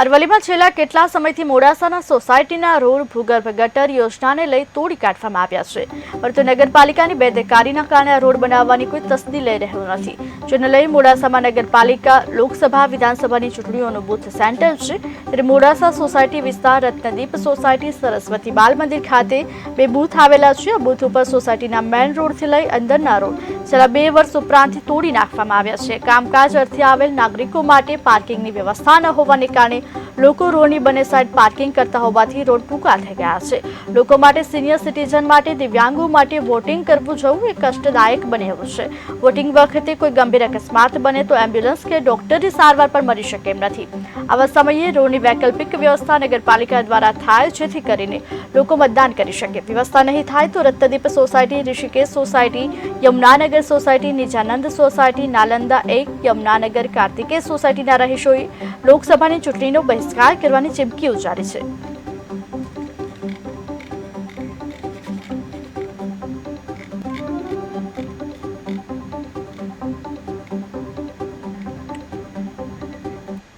અરવલ્લીમાં છેલ્લા કેટલા સમયથી મોડાસાના સોસાયટીના રોડ ભૂગર્ભ ગટર યોજનાને લઈ તોડી કાઢવામાં આવ્યા છે. પરંતુ નગરપાલિકાની બેદરકારીના કારણે આ રોડ બનાવવાની કોઈ તસ્દી લઈ રહ્યું નથી. જેને લઈ મોડાસામાં નગરપાલિકા, લોકસભા, વિધાનસભાની ચૂંટણીઓનું બૂથ સેન્ટર છે. ત્યારે મોડાસા સોસાયટી વિસ્તાર, રત્નદીપ સોસાયટી, સરસ્વતી બાલ મંદિર ખાતે બે બૂથ આવેલા છે. આ બૂથ ઉપર સોસાયટીના મેઇન રોડથી લઈ અંદરના રોડ છેલ્લા બે વર્ષ ઉપરાંતથી તોડી નાખવામાં આવ્યા છે. કામકાજ અર્થે આવેલ નાગરિકો માટે પાર્કિંગની વ્યવસ્થા ન હોવાને કારણે લોકો રોડની બંને સાઈડ પાર્કિંગ કરતા હોવાથી રોડ ટૂંકા થઈ ગયા છે. લોકો માટે સિનિયર સિટીઝન માટે, દિવ્યાંગો માટે વોટિંગ કરવું જવું એ કષ્ટદાયક બને એવું છે. વોટિંગ વખતે કોઈ ગંભીર અકસ્માત બને તો એમ્બ્યુલન્સ કે ડોક્ટરની સારવાર પણ મળી શકે એમ નથી. આવા સમયે રોડની વૈકલ્પિક વ્યવસ્થા નગરપાલિકા દ્વારા થાય જેથી કરીને લોકો મતદાન કરી શકે. વ્યવસ્થા નહીં થાય તો Rattadeep society, Rishikesh society, Yamunanagar society, Nijanand society, Nalanda એક, યમુનાનગર, કાર્તિકેય સોસાયટીના રહીશોએ લોકસભાની ચૂંટણીનો બહિષ્કાર કરવાની ચીમકી ઉચ્ચારી છે.